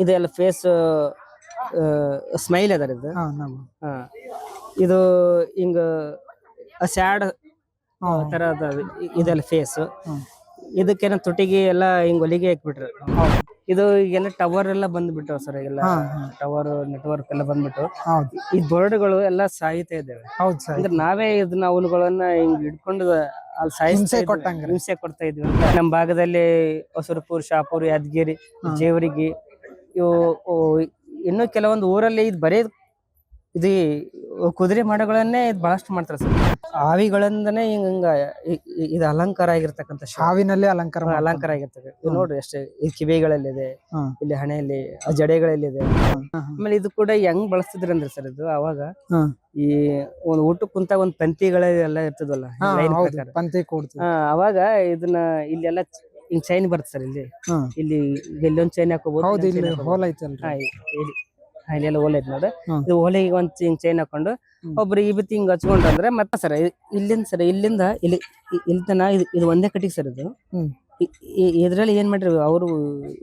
ಇದೆಲ್ಲ face smile ಅದರ ಇದು ಇದು ಹಿಂಗ ಸ್ಯಾಡ್. ತರ ಇದೆಲ್ಲ ಫೇಸ್. ಇದಕ್ಕೇನ ತುಟಿಗೆ ಎಲ್ಲ ಹಿಂಗ್ ಒಲಿಗೆ ಹಾಕ್ಬಿಟ್ರು. ಇದು ಈಗೆಲ್ಲ ಟವರ್ ಎಲ್ಲ ಬಂದ್ಬಿಟ್ಟು ಸರ್ ಎಲ್ಲ ಟವರ್ ನೆಟ್ವರ್ಕ್ ಎಲ್ಲ ಬಂದ್ಬಿಟ್ಟು ಈ ಬೋರ್ಡ್ಗಳು ಎಲ್ಲ ಸಾಯ್ತಾ ಇದ್ದಾವೆ. ಅಂದ್ರೆ ನಾವೇ ಇದನ್ನ ಅವನುಗಳನ್ನ ಹಿಂಗ್ ಇಟ್ಕೊಂಡು ಹಿಂಸೆ ಕೊಡ್ತಾ ಇದ್ವಿ ನಮ್ಮ ಭಾಗದಲ್ಲಿ ಹೊಸರಪುರ್ ಶಾಪುರ್ ಯಾದಗಿರಿ ಜೇವರಿಗಿ ಇನ್ನು ಕೆಲವೊಂದು ಊರಲ್ಲಿ ಇದು ಬರೀ ಇದು ಕುದುರೆ ಮಾಡಗಳನ್ನೇ ಇದು ಬಹಳಷ್ಟು ಮಾಡ್ತಾರೆ ಸರ್. ಆವಿಗಳಿಂದನೇ ಹಿಂಗ ಇದು ಅಲಂಕಾರ ಆಗಿರ್ತಕ್ಕಂಥ ಶಾವಿನಲ್ಲೇ ಹಾವಿನಲ್ಲಿ ಅಲಂಕಾರ ಅಲಂಕಾರ ಆಗಿರ್ತದೆ. ಇದು ನೋಡ್ರಿ ಅಷ್ಟೇ ಇದು ಕಿವಿಗಳಲ್ಲಿದೆ. ಇಲ್ಲಿ ಹಣೆಯಲ್ಲಿ ಜಡೆಗಳಲ್ಲಿದೆ. ಆಮೇಲೆ ಇದು ಕೂಡ ಹೆಂಗ್ ಬಳಸ್ತಿದ್ರಿ ಅಂದ್ರೆ ಸರ್ ಇದು ಅವಾಗ ಈ ಒಂದು ಊಟ ಕುಂತ ಒಂದ್ ಪಂಕ್ತಿಗಳೆಲ್ಲ ಇರ್ತದಲ್ಲ ಅವಾಗ ಇದನ್ನ ಇಲ್ಲೆಲ್ಲ ಹಿಂಗ್ ಚೈನ್ ಬರುತ್ತೆ ಸರ್ ಇಲ್ಲಿ ಹ್ಮ್ ಇಲ್ಲಿ ಇಲ್ಲೊಂದ್ ಚೈನ್ ಹಾಕೋಬಹುದು ಹೌದು ಇಲ್ಲಿ ಹೋಲ್ ಐತಲ್ರಿ ಹಾ, ಇ- ಇಲ್ಲಿ ಹಾ, ಇಲ್ಲೆಲ್ಲ ಓಲೆ ಐತೆ ನೋಡಿ ಹ್ಮ್. ಇದು ಓಲೆಗೆ ಒಂದ್ ಹಿಂಗ್ ಚೈನ್ ಹಾಕೊಂಡು. ಒಬ್ರು ಈ ಬಿತ್ತಿ ಹಿಂಗ್ ಹಚ್ಕೊಂಡ್ರೆ ಮತ್ತೆ ಸರ್ ಇಲ್ಲಿಂದ ಸರ್ ಇಲ್ಲಿಂದ ಇಲ್ಲಿ ಇಲ್ತನ ಇಲ್ಲಿ ತನ ಇದು ಇದು ಒಂದೇ ಕಟ್ಟಿಗೆ ಸರ್ ಇದು ಹ್ಮ್. ಇದ್ರಲ್ಲಿ ಏನ್ ಮಾಡ್ರಿ ಅವರು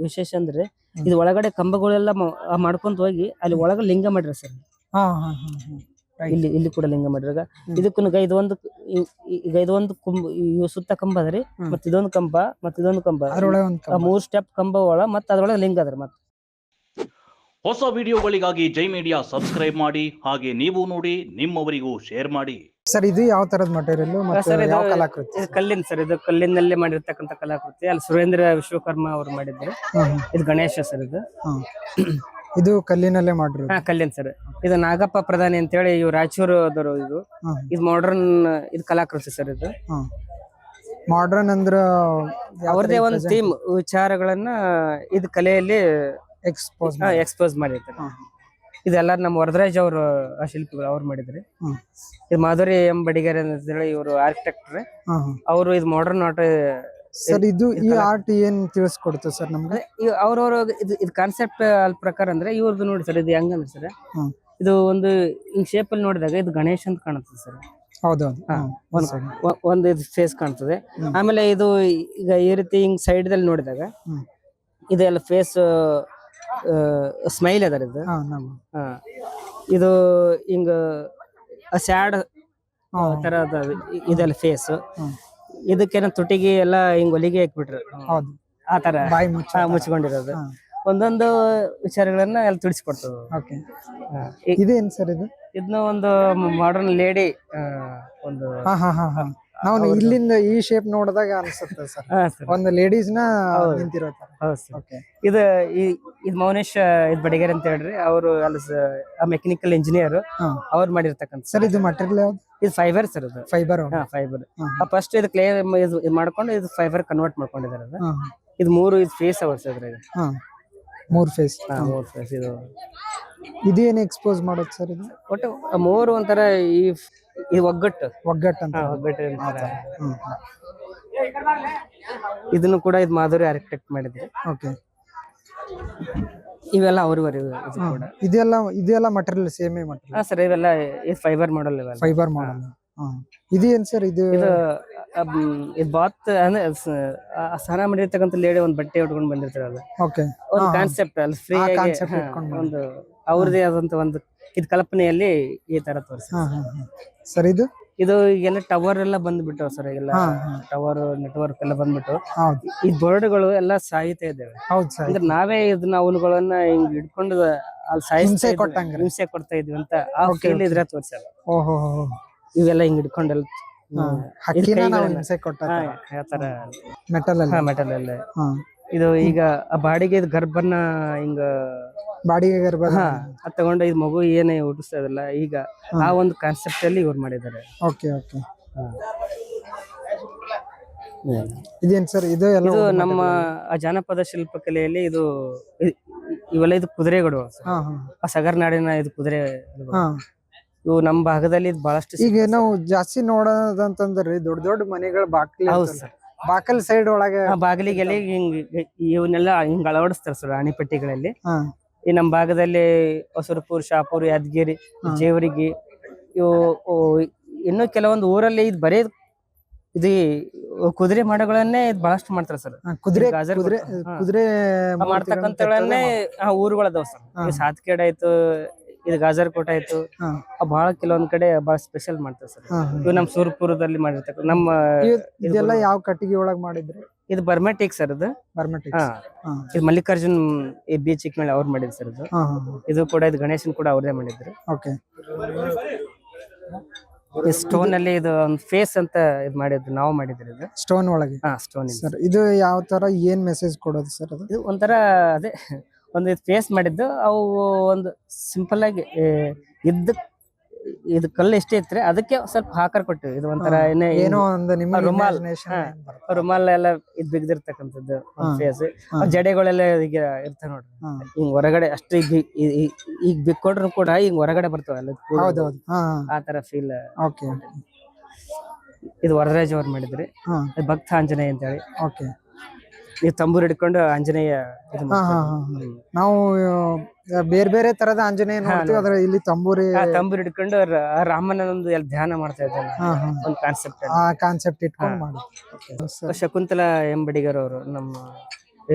ವಿಶೇಷ ಅಂದ್ರೆ. ಇದು ಒಳಗಡೆ ಕಂಬಗಳೆಲ್ಲ ಮ- ಆ ಮಾಡ್ಕೊಂತ ಹೋಗಿ ಅಲ್ಲಿ ಒಳಗ ಲಿಂಗ ಮಾಡ್ರಿ ಸರ್ ಹಾ ಹಾ ಹಾ ಹಾ Right. ಇಲ್ಲಿ ಇಲ್ಲಿ ಕೂಡ ಲಿಂಗ ಮಾಡಿರಾಗ. ಇದಕ್ಕೂ ಇದು ಒಂದು ಈಗ ಇದೊಂದು ಕುಂಬ ಇವು ಸುತ್ತ ಕಂಬ ಅದ್ರಿ. ಮತ್ತ ಮತ್ ಇದೊಂದು ಕಂಬ ಮತ್ತ ಇದೊಂದು ಕಂಬ. ಅದ್ರೊಳಗೆ ಒಂದ್ ಆ ಕಂಬ. ಮೂರ್ ಸ್ಟೆಪ್ ಕಂಬ ಒಳ ಮತ್ತ ಅದ್ರೊಳಗೆ ಲಿಂಗ ಅದ್ರಿ ಮತ್ ಹೊಸ ವಿಡಿಯೋಗಳಿಗಾಗಿ ಜೈ ಮೀಡಿಯಾ ಸಬ್ಸ್ಕ್ರೈಬ್ ಮಾಡಿ ಹಾಗೆ ನೀವು ನೋಡಿ ನಿಮ್ಮವರಿಗೂ ಶೇರ್ ಮಾಡಿ. ಸರ್ ಇದು ಯಾವ ತರದ ಮಟೀರಿಯಲ್ ಮತ್ತೆ ಸರ್ ಇದು ಯಾವ ಕಲಾಕೃತಿ? ಕಲ್ಲಿನ ಸರ್ ಇದು ಕಲ್ಲಿನಲ್ಲಿ ಮಾಡಿರ್ತಕ್ಕಂಥ ಕಲಾಕೃತಿ. ಅಲ್ಲಿ ಸುರೇಂದ್ರ ವಿಶ್ವಕರ್ಮ ಅವರು ಮಾಡಿದ್ರು. ಇದು ಗಣೇಶ ಸರ್ ಇದು. ಇದು ಕಲ್ಲಿನಲ್ಲೇ ಮಾಡಿರೋದು? ಹಾ ಕಲ್ಲಿನ ಸರ್. ಇದು ನಾಗಪ್ಪ ಪ್ರಧಾನಿ ಅಂತ ಹೇಳಿ ಇವ್ರು ಇದು. ಹ್ಮ್, ಇದು ಮಾಡರ್ನ್ ಇದು ಕಲಾಕೃತಿ ಸರ್ ಇದು. ಮಾಡರ್ನ್ ಅಂದ್ರ ಅವ್ರದೇ ಒಂದು ಥೀಮ್ ವಿಚಾರಗಳನ್ನ ಇದು ಕಲೆಯಲ್ಲಿ ಎಕ್ಸ್ಪೋಸ್ ಎಕ್ಸ್ಪೋಸ್ ಮಾಡಿರ್ತಾರೆ. ಇದೆಲ್ಲ ನಮ್ಮ ವರದರಾಜ್ ಅವರು ಶಿಲ್ಪಿಗಳು ಅವ್ರು ಮಾಡಿದ್ರಿ. ಇದು ಮಾಧುರಿ ಎಂ ಬಡಿಗೆರೆ ಅಂತ ಹೇಳಿ ಇವರು ಆರ್ಕಿಟೆಕ್ಟರ್ ಅವರು ಇದು ಮಾಡರ್ನ್ ಆರ್ಟ್ ಸರ್ ಇದು ಈ ಆರ್ಟ್ ಏನ್ ತಿಳಿಸ್ಕೊಡ್ತು ಸರ್ ನಮ್ಗೆ? ಅವ್ರವ್ರ ಇದು ಇದು ಕಾನ್ಸೆಪ್ಟ್ ಅಲ್ಲಿ ಪ್ರಕಾರ ಅಂದ್ರೆ ಇವ್ರದ್ದು ನೋಡಿ ಸರ್ ಇದು ಹೆಂಗಂದ್ರೆ ಸರ್. ಇದು ಒಂದು ಹಿಂಗ್ ಶೇಪ್ ಅಲ್ಲಿ ನೋಡಿದಾಗ ಇದು ಗಣೇಶ್ ಅಂತ ಕಾಣುತ್ತೆ ಸರ್. ಹೌದೌದು. ಒಂದ್ ಇದು ಫೇಸ್ ಕಾಣ್ತದೆ. ಆಮೇಲೆ ಇದು ಈಗ ಈ ರೀತಿ ಹಿಂಗ್ ಸೈಡ್ ದಲ್ಲಿ ನೋಡಿದಾಗ. ಇದೆಲ್ಲ ಫೇಸ್ ಸ್ಮೈಲ್ ಅದ ಇದು. ಇದು ಹಿಂಗ ಸ್ಯಾಡ್ ತರ ಇದೆಲ್ಲ ಫೇಸ್ ಇದಕ್ಕೆ ಇದಕ್ಕೇನ ತುಟಿಗೆ ಎಲ್ಲ ಹಿಂಗ್ ಒಲಿಗೆ ಹಾಕ್ಬಿಟ್ರು. ಆ ತರ ಮುಚ್ಕೊಂಡಿರೋದು. ಒಂದೊಂದು ವಿಚಾರಗಳನ್ನ ಅಲ್ಲಿ ತಿಳಿಸ್ಕೊಡ್ತದೆ. ಓಕೆ. ಇದೇನ್ ಸರ್ ಇದು? ಇದನ್ನ ಒಂದು ಮಾಡರ್ನ್ ಲೇಡಿ ಒಂದು ಹಾ ಹಾ ಹಾ ಹಾ. ನಾವು ಇಲ್ಲಿಂದ ಈ ಶೇಪ್ ನೋಡಿದಾಗ ಅನ್ಸುತ್ತೆ ಸರ್. ಒಂದು ಲೇಡೀಸ್ನ. ನಿಂತಿರೋ ಇದು ಈ- ಇದು ಮೌನೇಶ್ ಇದು ಬಡಿಗೇರ್ ಅಂತ ಹೇಳ್ರಿ. ಅವರು ಅಲ್ಲಿ ಮೆಕ್ಯಾನಿಕಲ್ ಇಂಜಿನಿಯರ್ ಅವ್ರು ಮಾಡಿರ್ತಕ್ಕಂಥ ಸರ್ ಇದು ಮಟೀರಿಯಲ್ ಯಾವ್ದು? ಇದು ಫೈಬರ್ ಸರ್ ಇದು ಫೈಬರ್ ಫೈಬರ್ ಫಸ್ಟ್ ಇದು ಕ್ಲೇ ಇದು ಮಾಡ್ಕೊಂಡು ಇದು ಫೈಬರ್ ಕನ್ವರ್ಟ್ ಮಾಡ್ಕೊಂಡಿದ್ದಾರೆ ಇದು ಮೂರು ಇದು ಫೇಸ್ ಅವರ್ಸ್ ಇದ್ರಾಗ ಹಾ. ಮೂರ್ ಫೇಸ್ ಮೂರು ಫೇಸ್ ಇದು. ಇದೇನು ಎಕ್ಸ್ಪೋಸ್ ಮಾಡೋದು ಸರ್ ಇದು? ಒಟ್ಟು ಮೂರು ಒಂಥರ ಈ ಈ ಒಗ್ಗಟ್ಟು. ಒಗ್ಗಟ್ಟು ಅಂತ. ಹಾ, ಒಗ್ಗಟ್ಟು ಅಂತಾರೆ. ಹ್ಮ್ ಇದನ್ನು ಕೂಡ ಇದು ಮಾಧುರಿ ಆರ್ಕಿಟೆಕ್ಟ್ ಮಾಡಿದ್ರು. ಓಕೆ ಇವೆಲ್ಲ ಅವ್ರವರ ಇದು ಕೂಡ. ಇದೆಲ್ಲ ಇದೆಲ್ಲ ಮಟೀರಿಯಲ್ ಸೇಮೇ ಮಟೀರಿಯಲ್ ಹಾ ಸರ್ ಇವೆಲ್ಲ ಇದು ಫೈಬರ್ ಮಾಡಲ್ ಇವೆಲ್ಲ. ಫೈಬರ್ ಮಾಡಲ್ ಹಾ. ಏನ್ ಸರ್ ಇದು? ಇದು ಇದು ಬಾತ್ ಅಂದ್ರೆ ಸ್ನಾನ ಮಾಡಿರ್ತಕ್ಕಂಥ ಲೇಡಿ ಒಂದ್ ಬಟ್ಟೆ ಉಟ್ಕೊಂಡು ಬಂದಿರ್ತಾರಲ್ಲ. ಓಕೆ ಒಂದು ಕಾನ್ಸೆಪ್ಟ್ ಅಲ್ಲಿ ಫ್ರೀ concept ಒಂದು ಅವ್ರದೇ ಆದಂತ ಒಂದು ಇದು ಕಲ್ಪನೆಯಲ್ಲಿ ಈ ತರ ತೋರಿಸಿ ಸರ್ ಇದು? ಇದು ಈಗೆಲ್ಲ ಟವರ್ ಎಲ್ಲ ಬಂದ್ಬಿಟ್ಟು ಸರ್ ಹಾ ಟವರ್ ನೆಟ್ವರ್ಕ್ ಎಲ್ಲ ಬಂದ್ಬಿಟ್ಟು ಈ ಬೋರ್ಡ್ಗಳು ಎಲ್ಲ ಸಾಯ್ತಾ ಇದ್ದಾವೆ. ಅಂದ್ರೆ ನಾವೇ ಇದನ್ನ ಅವನುಗಳನ್ನ ಹಿಂಗ್ ಹಿಡ್ಕೊಂಡು ಅಲ್ಲಿ ಸಾಯಿಸ್ತಾ ಕೊಡ್ತಾ ಇದ್ವಿ ಅಂತ ಆ ಕೇಳಿದ್ರೆ ಫೀಲ್ ಇದ್ರೆ ತೋರಿಸಲ್ಲ. ಓಹೋ ಇವೆಲ್ಲ ಹಿಂಗ್ ಹಿಡ್ಕೊಂಡೆಲ್ಲ. ಹಕ್ಕಿನ ನಾವು ಹಿಂಸೆ ಕೊಟ್ಟ ಹಾ, ಮೆಟಲ್ ಅಲ್ಲಿ ಮೆಟಲ್ ಇದು ಈಗ ಆ ಬಾಡಿಗೆ ಇದ್ ಗರ್ಭನ್ನ ಹಿಂಗ ಬಾಡಿಗೆ ಗರ್ಭ. ಹಾ ಅದ್ ತಗೊಂಡು ಇದು ಮಗು ಏನೇ ಹುಟ್ಟಿಸ್ತಾ ಇದಲ್ಲ ಈಗ ಆ ಒಂದು ಕಾನ್ಸೆಪ್ಟ್ ಅಲ್ಲಿ ಇವ್ರು ಮಾಡಿದ್ದಾರೆ. Okay okay. ಇದೇನ್ ಸರ್ ಇದು ಎಲ್ಲ ಇದು ನಮ್ಮ ಆ ಜಾನಪದ ಶಿಲ್ಪಕಲೆಯಲ್ಲಿ ಇದು ಇ- ಇವೆಲ್ಲ ಇದು ಕುದುರೆಗಳು. ಆ ಸಗರ್ನಾಡಿನ ಇದು ಕುದುರೆ ಹಾ. ಇವು ನಮ್ಮ ಭಾಗದಲ್ಲಿ ಇದು ಬಹಳಷ್ಟು ಈಗ ನಾವು ಜಾಸ್ತಿ ನೋಡೋದಂತಂದ್ರಿ ದೊಡ್ಡ ದೊಡ್ಡ ಮನೆಗಳ ಬಾಕ್ಲಿ ಹೌದು ಸರ್. ಬಾಕಲ್ ಸೈಡ್ ಒಳಗೆ ಬಾಗಿಲಿಗೆಲ್ಲ ಹಿಂಗ್ ಇವನ್ನೆಲ್ಲ ಹಿಂಗ್ ಅಳವಡಿಸ್ತಾರೆ ಸರ್ ಅಣಿಪಟ್ಟಿಗಳಲ್ಲಿ. ಈ ನಮ್ಮ ಭಾಗದಲ್ಲಿ ಹೊಸರಪುರ್ ಶಾಪುರ್ ಯಾದಗಿರಿ. ಜೇವರಿಗಿ ಇವು ಇನ್ನು ಕೆಲವೊಂದು ಊರಲ್ಲಿ ಇದು ಬರೀ ಇದು ಕುದುರೆ ಮಾಡಗಳನ್ನೇ ಇದು ಬಹಳಷ್ಟು ಮಾಡ್ತಾರೆ ಸರ್. ಕುದುರೆ ಕುದುರೆ. ಕುದುರೆ ಮಾಡ್ತಕ್ಕಂಥಗಳನ್ನೇ ಆ ಊರುಗಳು ಅದಾವ ಸರ್. ಸಾತ್ಕೇಡ್ ಆಯ್ತು ಇದು ಗಾಜರ್ ಕೋಟ ಆಯ್ತು ಬಹಳ ಕೆಲವೊಂದ್ ಕಡೆ ಬಹಳ ಸ್ಪೆಷಲ್ ಮಾಡ್ತಾರೆ ಸರ್. ಇವು ನಮ್ಮ ಸೂರ್ಪುರದಲ್ಲಿ ಮಾಡಿರ್ತಕ್ಕ ನಮ್ಮ ಇದೆಲ್ಲ ಯಾವ ಕಟ್ಟಿಗೆ ಒಳಗ್ ಮಾಡಿದ್ರಿ? ಇದು ಬರ್ಮೆಟಿಕ್ ಸರ್ ಇದು. ಇದು ಮಲ್ಲಿಕಾರ್ಜುನ್ ಈ ಬೀಚ್ ಮೇಲೆ ಅವ್ರು ಮಾಡಿದ್ರು ಸರ್ ಇದು. ಇದು ಕೂಡ ಇದು ಗಣೇಶನ್ ಕೂಡ ಅವ್ರದೇ ಮಾಡಿದ್ರು. ಓಕೆ ಈ ಸ್ಟೋನ್ ಅಲ್ಲಿ ಇದು ಒಂದು ಫೇಸ್ ಅಂತ ಇದು ಮಾಡಿದ್ರು ನಾವು ಮಾಡಿದ್ರು ಇದು. ಸ್ಟೋನ್ ಒಳಗೆ? ಹಾ ಸ್ಟೋನ್ ಸರ್ ಇದು ಯಾವ ತರ ಏನ್ ಮೆಸೇಜ್ ಕೊಡೋದು ಸರ್ ಅದು? ಇದು ಒಂಥರ ಅದೇ ಒಂದು ಫೇಸ್ ಮಾಡಿದ್ದು ಅವು ಒಂದು ಸಿಂಪಲ್ ಆಗಿ ಇದ್ದ ಇದು ಕಲ್ಲು ಎಷ್ಟೇ ಇತ್ತು ಅದಕ್ಕೆ ಸ್ವಲ್ಪ ಹಾಕರ್ ಕೊಟ್ಟಿವಿ ಇದು ಒಂಥರ. ಏನೋ ಒಂದು ನಿಮ್ಮ ರುಮಾಲ್. ರುಮಾಲ್ ಎಲ್ಲ ಇದ್ ಬಿಗ್ದಿರ್ತಕ್ಕಂಥದ್ದು. ಫೇಸ್. ಜಡೆಗಳೆಲ್ಲ ಈಗ ಇರ್ತವೆ ನೋಡ್ರಿ. ಹಿಂಗ್ ಹೊರಗಡೆ ಅಷ್ಟು ಈಗ ಈಗ ಬಿಕ್ಕೊಟ್ರು ಕೂಡ ಹಿಂಗ್ ಹೊರಗಡೆ ಬರ್ತಾವಲ್ಲ ಆ ತರ ಫೀಲ್ ಓಕೆ ಇದು ವರದರಾಜ್ ಅವ್ರು ಮಾಡಿದ್ರಿ ಭಕ್ತ ಆಂಜನೇಯ ಅಂತ ಹೇಳಿ ಓಕೆ ನೀವು ತಂಬೂರ್ ಹಿಡ್ಕೊಂಡು ಆಂಜನೇಯ ಇದು ಹಾ ಹಾ ಮಾಡ್ತಾರೆ. ಹಾ. ನಾವು ಆ, ಬೇರೆ ಬೇರೆ ತರದ ಆಂಜನೇಯ ನೋಡ್ತೀವಿ ಆದ್ರೆ ಇಲ್ಲಿ ತಂಬೂರಿ ಆ ತಂಬೂರು ಹಿಡ್ಕೊಂಡು ರ- ಆ ರಾಮನ ಒಂದು ಎಲ್ಲ ಧ್ಯಾನ ಮಾಡ್ತಾ ಇದ್ದಾನೆ ಹಾ ಹಾ. ಒಂದು ಕಾನ್ಸೆಪ್ಟ್ ಆ ಕಾನ್ಸೆಪ್ಟ್ ಇಟ್ಕೊಂಡು ಮಾಡಿ ಶಕುಂತಲಾ ಎಂಬಡಿಗರ್ ಅವರು ನಮ್ಮ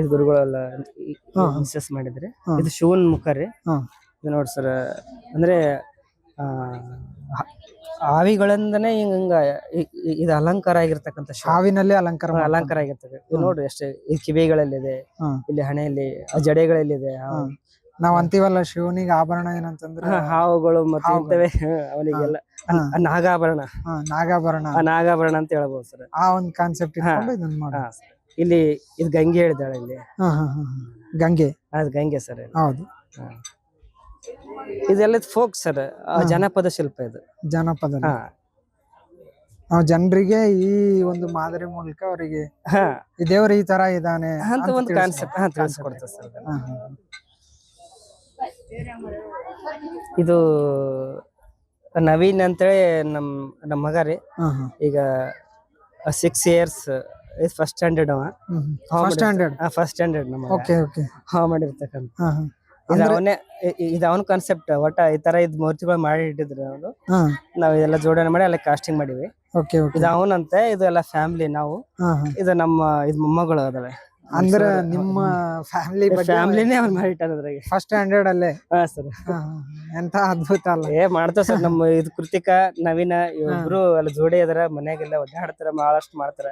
ಗುರುಗಳೆಲ್ಲ ಮಿಸಸ್ ಮಾಡಿದ್ರೆ. ಇದು ಶಿವನ್ ಮುಖ ರೀ ಹಾ. ಇದು ನೋಡಿ ಸರ್ ಅಂದ್ರೆ ಆ ಆವಿಗಳಿಂದನೇ ಹಿಂಗ ಇದು ಅಲಂಕಾರ ಆಗಿರ್ತಕ್ಕಂಥ ಶಾವಿನಲ್ಲಿ ಅಲಂಕಾರ ಅಲಂಕಾರ ಆಗಿರ್ತದೆ. ಇದು ನೋಡ್ರಿ ಅಷ್ಟೇ ಈ ಕಿವಿಗಳಲ್ಲಿದೆ. ಇಲ್ಲಿ ಹಣೆಯಲ್ಲಿ ಜಡೆಗಳಲ್ಲಿದೆ. ನಾವ್ ಅಂತೀವಲ್ಲ ಶಿವನಿಗೆ ಆಭರಣ ಏನಂತಂದ್ರೆ ಹಾವುಗಳು ಮತ್ತೆ ಇಂತವೆ ಅವನಿಗೆಲ್ಲ. ನಾಗಾಭರಣ. ನಾಗಾಭರಣ. ನಾಗಾಭರಣ ಅಂತ ಹೇಳ್ಬೋದು ಸರ್. ಆ ಒಂದು ಕಾನ್ಸೆಪ್ಟ್ ಇಲ್ಲಿ ಇದು ಗಂಗೆ ಹೇಳಿದಾಳೆ ಇಲ್ಲಿ. ಗಂಗೆ. ಅದು ಗಂಗೆ ಸರ್ ಹೌದು. ಇದೆಲ್ಲ ಫೋಕ್ ಸರ್. ಜನಪದ ಶಿಲ್ಪ ಇದು. ಜನಪದ ಹಾ. ನಾವು ಜನರಿಗೆ ಈ ಒಂದು ಮಾದರಿ ಮೂಲಕ ಅವರಿಗೆ ಈ ದೇವ್ರು ಈ ತರ ಇದಾನೆ ಅಂತ ಒಂದು ಕಾನ್ಸೆಪ್ಟ್ ಹಾ. ತಿಳಿಸ್ಕೊಡ್ತದೆ ಸರ್. ಇದು ನವೀನ್ ಅಂತೇಳಿ ನಮ್ ನಮ್ಮ ಮಗ ರೀ. ಈಗ ಸಿಕ್ಸ್ ಇಯರ್ಸ್ ಫಸ್ಟ್ ಸ್ಟ್ಯಾಂಡರ್ಡ್ ಅವ. ಫಸ್ಟ್ ಸ್ಟ್ಯಾಂಡರ್ಡ್ ಫಸ್ಟ್ ಸ್ಟ್ಯಾಂಡರ್ಡ್ ನಮ್ಮ ಓಕೆ ಓಕೆ ಹಾ ಮಾಡಿರ್ತಕ್ಕಂಥ ಅವನೇ ಇದು ಅವನ ಕಾನ್ಸೆಪ್ಟ್ ಒಟ್ಟ ಈ ತರ ಇದ್ ಮೂರ್ತಿಗಳು ಮಾಡಿ ಇಟ್ಟಿದ್ರು ಅವರು. ಹಾ. ನಾವ್ ಇದೆಲ್ಲ ಜೋಡಣೆ ಮಾಡಿ ಅಲ್ಲಿ ಕಾಸ್ಟಿಂಗ್ ಮಾಡಿವಿ ಓಕೆ ಓಕೆ. ಇದು ಅವನಂತೆ ಇದು ಎಲ್ಲ ಫ್ಯಾಮಿಲಿ ನಾವು. ಇದು ನಮ್ಮ ಇದು ಮೊಮ್ಮಗಳು ಅದಾವೆ. ಅಂದ್ರೆ ನಿಮ್ಮ ಫ್ಯಾಮಿಲಿ ಫ್ಯಾಮಿಲಿನೇ ಅವ್ರು ಮಾಡಿಟ್ಟಾರ ಅದ್ರಾಗೆ. ಫಸ್ಟ್ ಸ್ಟ್ಯಾಂಡರ್ಡ್ ಅಲ್ಲೇ. ಹಾ ಸರ್. ಎಂತ ಅದ್ಭುತ ಅಲ್ಲ. ಏ ಮಾಡ್ತಾರ ಸರ್ ನಮ್ಮ ಇದು ಕೃತಿಕ ನವೀನ ಇಬ್ರು ಅಲ್ಲಿ ಜೋಡಿ ಅದರ ಮನ್ಯಾಗೆಲ್ಲ ಒದ್ದಾಡ್ತಾರ ಬಹಳಷ್ಟು ಮಾಡ್ತಾರ.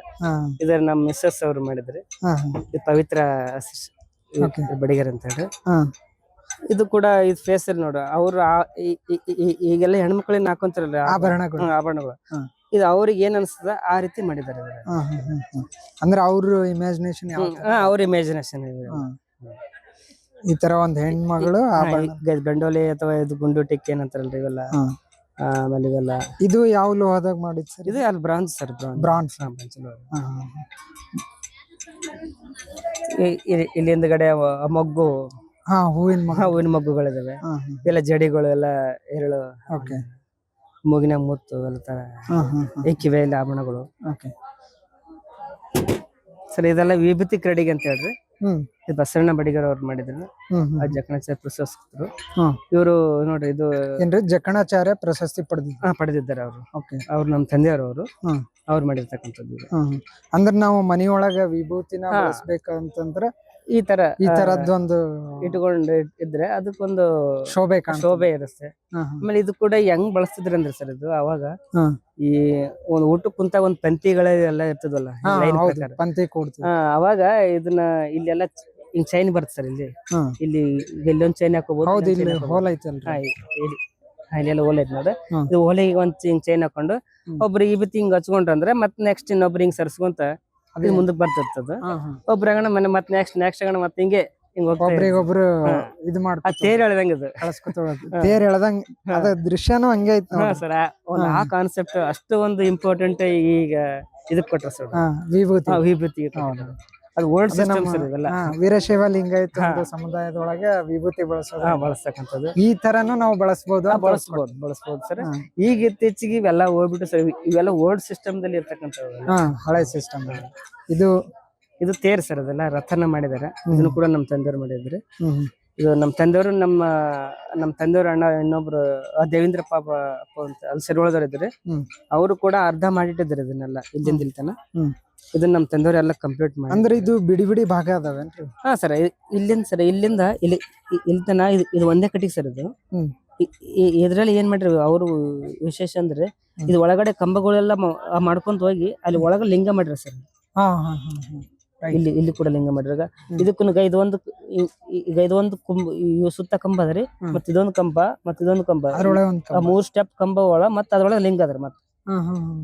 ಇದರ ನಮ್ಮ ಮಿಸ್ಸಸ್ ಅವ್ರು ಮಾಡಿದ್ರಿ. ಪವಿತ್ರ. ಬಡಿಗರ್ ಅಂತ ಹೇಳಿ. ಇದು ಕೂಡ ಇದು ಫೇಸ್ ಅಲ್ಲಿ ನೋಡು. ಅವ್ರು ಈಗೆಲ್ಲ ಹೆಣ್ಮಕ್ಳಿನ ಹಾಕೊಂತಾರಲ್ಲ ಆಭರಣಗಳು. ಆಭರಣಗಳು. ಇದು ಅವ್ರಿಗೆ ಏನ್ ಅನ್ಸ್ತದ ಆ ರೀತಿ ಮಾಡಿದ್ದಾರೆ. ಅಂದ್ರೆ ಅವ್ರ ಇಮ್ಯಾಜಿನೇಷನ್ ಅವ್ರ ಇಮ್ಯಾಜಿನೇಷನ್. ಈ ತರ ಒಂದ್ ಹೆಣ್ಮಗಳು ಬೆಂಡೋಲಿ ಗಂಡೋಲಿ ಅಥವಾ ಇದು ಗುಂಡು ಟಿಕ್ ಏನಂತಾರಲ್ರಿ ಇವೆಲ್ಲ. ಆಮೇಲೆ ಇವೆಲ್ಲ. ಇದು ಯಾವ ಲೋಹದಾಗ ಮಾಡಿದ್ ಸರ್? ಇದು ಅಲ್ಲಿ ಬ್ರಾನ್ಸ್ ಸರ್ ಬ್ರಾನ್ಸ್ ಇಲ್ಲಿ ಹಿಂದ್ಗಡೆ ಮೊಗ್ಗು ಹಾ ಹೂವಿನ ಮಗ ಹೂವಿನ ಮಗ್ಗುಗಳಿದಾವೆ ಹಾ ಎಲ್ಲ ಜಡಿಗಳು ಎಲ್ಲ ಎರಳು ಓಕೆ. ಮೂಗಿನ ಮುತ್ತು ಎಲ್ಲ ತರ ಹಾ ಹಾ ಈ ಕಿವಿಯಲ್ಲಿ ಆಭರಣಗಳು ಓಕೆ. ಸರ್ ಇದೆಲ್ಲ ವಿಭೂತಿ ಕ್ರೆಡಿಗೆ ಅಂತ ಹೇಳ್ರಿ. ಹ್ಮ್. ಇದು ಬಸವಣ್ಣ ಬಡಿಗರ್ ಅವ್ರು ಮಾಡಿದ್ರು ಹ್ಮ್ ಹ್ಮ್. ಆ ಜಕಣಾಚಾರ್ಯ ಪ್ರಶಸ್ತಿದ್ರು. ಇವರು ನೋಡ್ರಿ ಇದು ಏನ್ರಿ? ಜಕಣಾಚಾರ್ಯ ಪ್ರಶಸ್ತಿ ಪಡೆದಿದ್ದ? ಹಾ, ಪಡೆದಿದ್ದಾರೆ ಅವರು. ಓಕೆ. ಅವ್ರು ನಮ್ಮ ತಂದೆಯವರು ಅವರು. ಅವ್ರು ಮಾಡಿರ್ತಕ್ಕಂಥದ್ದು ಇದು. ಹ್ಮ್. ಅಂದ್ರ ನಾವು ಮನಿಯೊಳಗ ವಿಭೂತಿನ ಹಾ. ಬಳಸ್ಬೇಕಂತಂದ್ರ ಈ ತರ ಈ ತರದ್ದೊಂದು ಇಟ್ಕೊಂಡು ಇದ್ರೆ ಅದಕ್ಕೊಂದು ಶೋಭೆ ಶೋಭೆ ಇರುತ್ತೆ. ಆಮೇಲೆ ಇದು ಕೂಡ ಹೆಂಗ್ ಬಳಸ್ತಿದ್ರಿ ಅಂದ್ರೆ ಸರ್ ಇದು ಅವಾಗ ಈ ಒಂದು ಊಟ ಕುಂತ ಒಂದ್ ಪಂತಿಗಳೆಲ್ಲ ಇರ್ತದಲ್ಲ ಪಂತಿ ಅವಾಗ ಇದನ್ನ ಇಲ್ಲೆಲ್ಲ ಹಿಂಗ್ ಚೈನ್ ಬರುತ್ತೆ ಸರ್ ಇಲ್ಲಿ. ಇಲ್ಲಿ ಇಲ್ಲೊಂದ್ ಚೈನ್ ಹಾಕೋಬಹುದು ಹೌದು ಇಲ್ಲಿ ಹೋಲ್ ಇಲ್ಲೆಲ್ಲ ಓಲೆ ಐತೆ ನೋಡಿ ಇದು ಓಲೆಗೆ ಒಂದ್ ಹಿಂಗ್ ಚೈನ್ ಹಾಕೊಂಡು. ಒಬ್ರು ಈ ಬಿತ್ತಿ ಹಿಂಗ್ ಹಚ್ಕೊಂಡ್ರಂದ್ರೆ ಮತ್ ನೆಕ್ಸ್ಟ್ ಇನ್ನೊಬ್ರು ಹಿಂಗ್ ಸರ್ಸ್ಕೊಂತ ಅದೇ. ಮುಂದಕ್ ಮುಂದಕ್ಕೆ ಬರ್ತಿರ್ತದ. ಒಬ್ರಗಣ ಮನೆ ಮತ್ತೆ ನೆಕ್ಸ್ಟ್ ನೆಕ್ಸ್ಟ್ ಗಣ ಮತ್ತೆ ಹಿಂಗೆ. ಒಬ್ರಿಗೊಬ್ರು. ಇದು ಆ ಮಾಡ್ತಾರೆ ತೇರ್ ಎಳ್ದಂಗ್ ಇದು. ತೇರ್ ಎಳ್ದಂಗ್. ಅದ ದೃಶ್ಯನೂ ಹಂಗೆ ಐತಿ. ಸರ್ ಒಂದು ಆ ಕಾನ್ಸೆಪ್ಟ್ ಅಷ್ಟು ಒಂದು ಇಂಪಾರ್ಟೆಂಟ್ ಈಗ ಇದಕ್ಕೆ ಕೊಟ್ರ ಸರ್ ವಿಭೂತಿ ವಿಭೂತಿ. ಅದು ಓಲ್ಡ್ ಸಿಸ್ಟಮ್ಸ್ ಇವೆಲ್ಲ ವೀರಶೈವ ಲಿಂಗಾಯತ ಸಮುದಾಯದೊಳಗೆ ವಿಭೂತಿ ಬಳಸೋದು. ಬಳಸ್ತಕ್ಕಂಥದ್ದು. ಈ ತರನು ನಾವು ಬಳಸಬಹುದು ಬಳಸಬಹುದು ಬಳಸ್ಬೋದು ಬಳಸ್ಬೋದು ಸರ್. ಈಗ ಇತ್ತೀಚೆಗೆ ಇವೆಲ್ಲ ಹೋಗ್ಬಿಟ್ಟು ಸರ್ ಇವೆಲ್ಲ ಓಲ್ಡ್ ಸಿಸ್ಟಮ್ ದಲ್ಲಿ ಇರ್ತಕ್ಕಂಥದ್ದು. ಹಳೆ ಸಿಸ್ಟಮ್ ಇದು ಇದು ತೇರ್ ಸರ್ ಅದೆಲ್ಲ ರಥನ ಮಾಡಿದ್ದಾರೆ ಇದನ್ನು ಕೂಡ ನಮ್ಮ ತಂದೆಯವರು ಮಾಡಿದ್ರೆ. ಇದು ನಮ್ಮ ತಂದೆಯವರು ನಮ್ಮ ನಮ್ಮ ತಂದೆಯವ್ರ ಅಣ್ಣ ಇನ್ನೊಬ್ರು ದೇವೇಂದ್ರ ಪಾಪ ಅಂತ ಅಲ್ಲಿ ಇದ್ದಾರೆ. ಅವರು ಕೂಡ ಅರ್ಧ ಮಾಡಿಟ್ಟಿದ್ದಾರೆ ಇದನ್ನೆಲ್ಲ ಇಲ್ಲಿಂದ ಇಲ್ಲಿ ತನ ಹ್ಮ್. ಇದನ್ನ ನಮ್ಮ ತಂದೆಯವರೆಲ್ಲ ಕಂಪ್ಲೀಟ್ ಮಾಡಿ ಅಂದ್ರೆ ಇದು ಬಿಡಿ ಬಿಡಿ ಭಾಗ ಅದಾವೇನ್ರಿ? ಹಾ ಸರ್ ಇಲ್ಲಿಂದ ಸರ್ ಇಲ್ಲಿಂದ ಇಲ್ಲಿ ಇಲ್ತನ ಇಲ್ಲಿ ತನ ಇದು ಇದು ಒಂದೇ ಕಟ್ಟಿಗೆ ಸರ್ ಇದು. ಹ್ಮ್. ಇದ್ರಲ್ಲಿ ಏನ್ ಮಾಡ್ರಿ ಅವರು ವಿಶೇಷ ಅಂದ್ರೆ ಇದು ಒಳಗಡೆ ಕಂಬಗಳೆಲ್ಲ ಮಾಡ್ಕೊಂತ ಹೋಗಿ ಅಲ್ಲಿ ಒಳಗ ಲಿಂಗ ಮಾಡ್ರಿ ಸರ್. ಹಾ ಹಾ ಹಾ ಹಾ. ಇಲ್ಲಿ ಇಲ್ಲಿ ಕೂಡ ಲಿಂಗ ಮಾಡ್ರಿ. ಇದಕ್ಕೂ ಗೈದ್ ಈ- ಈಗ ಇದೊಂದು ಕುಂಬ ಇವು ಸುತ್ತ ಕಂಬ ಅದ್ರಿ ಮತ್ತೆ ಮತ್ ಇದೊಂದು ಕಂಬ ಮತ್ ಇದೊಂದು ಕಂಬ. ಒಂದ್ ಮೂರ್ ಸ್ಟೆಪ್ ಕಂಬ ಒಳ ಮತ್ ಅದ್ರೊಳಗೆ ಲಿಂಗ ಅದ್ರ ಮತ್ ಹಾ ಹಾ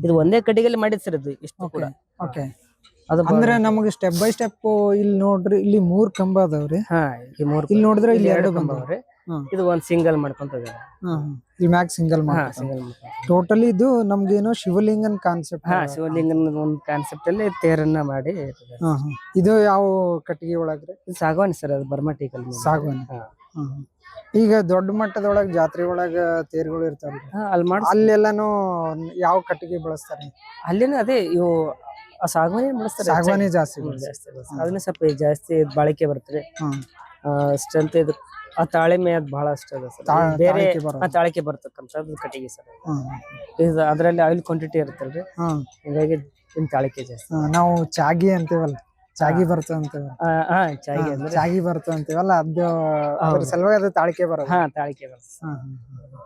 ಇದು ಒಂದೇ ಕಟ್ಟಿಗೆಲ್ಲಿ ಮಾಡಿದ್ ಸರ್ ಇದು ಇಷ್ಟು ಕೂಡ. ಓಕೆ ಅದು ಅಂದ್ರೆ ನಮಗೆ ಸ್ಟೆಪ್ ಬೈ ಸ್ಟೆಪ್ ಇಲ್ಲಿ ನೋಡ್ರಿ ಇಲ್ಲಿ ಮೂರ್ ಕಂಬ ಅದಾವ್ರಿ. ಹಾ ಈ ಮೂರ್ ಇಲ್ಲಿ ನೋಡಿದ್ರೆ ಇಲ್ಲಿ ಎರಡು ಕಂಬ ಅವ್ರಿ ಇದು ಒಂದ್ ಸಿಂಗಲ್ ಮಾಡ್ಕೊಂತ. ಇಲ್ಲಿ ಮ್ಯಾಗ್ ಸಿಂಗಲ್ ಸಿಂಗಲ್ ಟೋಟಲಿ ಇದು ನಮ್ಗೇನೋ ಶಿವಲಿಂಗನ್ ಕಾನ್ಸೆಪ್ಟ್ ಹಾ ಶಿವಲಿಂಗನ ಒಂದು ಕಾನ್ಸೆಪ್ಟ್ ಅಲ್ಲಿ ತೇರನ್ನ ಮಾಡಿ. ಇದು ಯಾವ ಕಟ್ಟಿಗೆ ಒಳಗ್ರಿ? ಸಾಗವಾನಿ ಸರ್ ಅದು ಬರ್ಮಟಿಕಲ್ ಸಾಗವಾನಿ. ಹಾ, ಹಾ. ಈಗ ದೊಡ್ಡ ಮಟ್ಟದೊಳಗ ಜಾತ್ರೆ ಒಳಗ ತೇರ್ಗಳು ಇರ್ತಾವಲ್ರಿ ಹಾ, ಅಲ್ಲಿ ಮಾಡಿ ಅಲ್ಲೆಲ್ಲಾನು ಯಾವ ಕಟ್ಟಿಗೆ ಬಳಸ್ತಾರೆ ಅಲ್ಲಿನ ಅದೇ ಇವು ಆ ಸಾಗವಾನಿ ಬಳಸ್ತಾರೆ ಸಾಗವಾನಿ ಜಾಸ್ತಿ ಜಾಸ್ತಿ ಬಳಸ್ತಾರೆ. ಅದನ್ನ ಸ್ವಲ್ಪ ಜಾಸ್ತಿ ಬಾಳಿಕೆ ಬರ್ತದೆ ಹ್ಮ್. ಸ್ಟ್ರೆಂತ್ ಇದು ಆ ತಾಳೆಮೆ ಅದು ಬಹಳ ಅಷ್ಟ ಅದ ಸರ್ ತಾ- ಬೇರೆ ತಾಳಿಕೆ ಬರೋದು. ಆ ತಾಳಿಕೆ ಬರ್ತಕ್ಕಂಥದ್ದು ಕಟ್ಟಿಗೆ ಸರ್ ಹ್ಮ್. ಇದು ಅದರಲ್ಲಿ ಆಯಿಲ್ ಕ್ವಾಂಟಿಟಿ ಇರುತ್ತಲ್ರಿ ಹ್ಮ್. ಹಿಂಗಾಗಿ ಇನ್ ತಾಳಿಕೆ ಜಾಸ್ತಿ ಹ್ಮ್. ನಾವು ಚಾಗಿ ಅಂತೀವಲ್ಲ ಚಾಗಿ ಬರ್ತದ ಅಂತೀವಿ ಹಾ ಚಾಗಿ ಅಂದ್ರೆ ಚಾಗಿ ಬರ್ತು ಅಂತೀವಲ್ಲ ಅದು ಅದ್ರ ಸಲುವಾಗಿ ಅದು ತಾಳಿಕೆ ಬರೋದು. ಹಾ ತಾಳಿಕೆ ಬರ್ತದೆ.